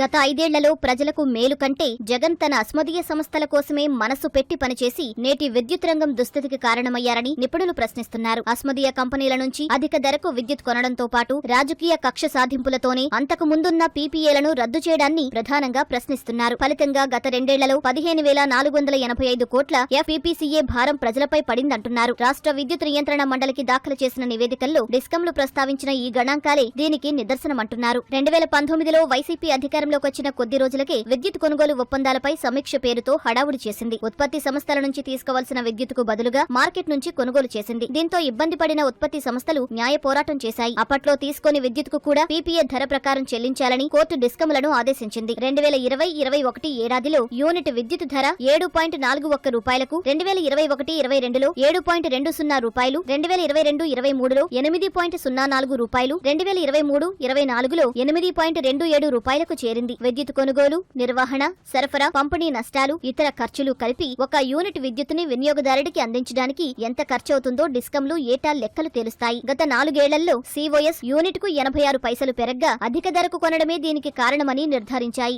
గత ఐదేళ్ళలో ప్రజలకు మేలు కంటే జగన్ తన అస్మదీయ సంస్థల కోసమే మనసు పెట్టి పనిచేసి నేటి విద్యుత్ రంగం దుస్థితికి కారణమయ్యారని నిపుణులు ప్రశ్నిస్తున్నారు. అస్మదీయ కంపెనీల నుంచి అధిక ధరకు విద్యుత్ కొనడంతో పాటు రాజకీయ కక్ష సాధింపులతోనే అంతకు ముందున్న పీపీఏలను రద్దు చేయడాన్ని ప్రధానంగా ప్రశ్నిస్తున్నారు. ఫలితంగా గత రెండేళ్ళలో పదిహేను వేల నాలుగు వందల ఎనభై ఐదు కోట్ల ఎఫ్ఈపీసీఏ భారం ప్రజలపై పడిందంటున్నారు. రాష్ట్ర విద్యుత్ నియంత్రణ మండలికి దాఖలు చేసిన నివేదికల్లో డిస్కంలు ప్రస్తావించిన ఈ గణాంకాలే దీనికి నిదర్శనమంటున్నారు. రెండు వేల పంతొమ్మిదిలో వైసీపీ అధికారంలోకి వచ్చిన కొద్ది రోజులకే విద్యుత్ కొనుగోలు ఒప్పందాలపై సమీక్ష పేరుతో హడావుడి చేసింది. ఉత్పత్తి సంస్థల నుంచి తీసుకోవాల్సిన విద్యుత్కు బదులుగా మార్కెట్ నుంచి కొనుగోలు చేసింది. దీంతో ఇబ్బంది పడిన ఉత్పత్తి సంస్థలు న్యాయ పోరాటం చేశాయి. అప్పట్లో తీసుకొని విద్యుత్కు కూడా పీపీఏ ధర ప్రకారం చెల్లించాలని కోర్టు డిస్కములను ఆదేశించింది. రెండు వేల ఇరవై ఇరవై ఒకటి ఏడాదిలో యూనిట్ విద్యుత్ ధర ఏడు పాయింట్ నాలుగు ఒక్క రూపాయలకు రెండు వేల ఇరవై ఒకటి ఇరవై రెండులో ఏడు పాయింట్ రెండు సున్నా రూపాయలు రెండు వేల ఇరవై రెండు ఇరవై మూడులో ఎనిమిది పాయింట్ సున్నా నాలుగు రూపాయలు రెండు వేల ఇరవై మూడు ఇరవై నాలుగులో ఎనిమిది పాయింట్ రెండు ఏడు రూపాయలకు చేరింది. విద్యుత్ కొనుగోలు నిర్వహణ సరఫరా పంపిణీ నష్టాలు ఇతర ఖర్చులు కలిపి ఒక యూనిట్ విద్యుత్తుని వినియోగదారుడికి అందించడానికి ఎంత ఖర్చవుతుందో డిస్కంలు ఏటా లెక్కలు తేలుస్తాయి. గత నాలుగేళ్ళలో సిఓఎస్ యూనిట్కు ఎనభై ఆరు పైసలు పెరగ్గా అధిక ధరకు కొనడమే దీనికి కారణమని నిర్ధారించాయి.